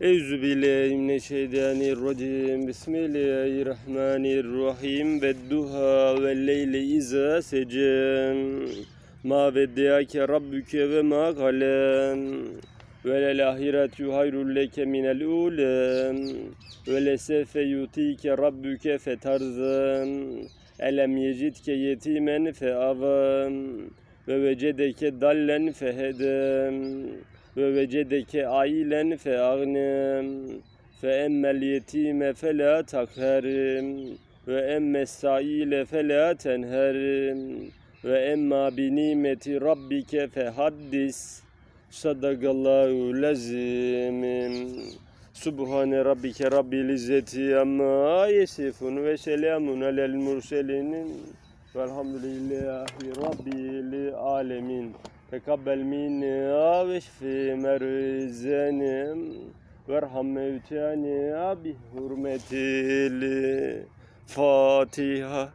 Euzu billahi mineşşeytanirracim. Bismillahirrahmanirrahim. Ve duha ve leyli iza secen. Ma veddiyake rabbuke ve ma galen. Ve lel ahiretu hayrul leke minel ulen. Ve lesefe yutike rabbuke fetarzan. Elem yecidke yetimen feavan. Ve vecedeke dallen feheden ve vecedeke ailen fe agnem fe emmel yetime fe la takherim ve emmes saile fe la tenherim. Ve emma bi nimeti rabbike fe haddis. Sadakallahu lazim Subhane rabbike rabbil izzeti amma yesifun ve selamun alel murselinin velhamdülillahi rabbil alemin. Tekabbel minna ve şfi merzenim. Verham mevtani bi hurmetil Fatiha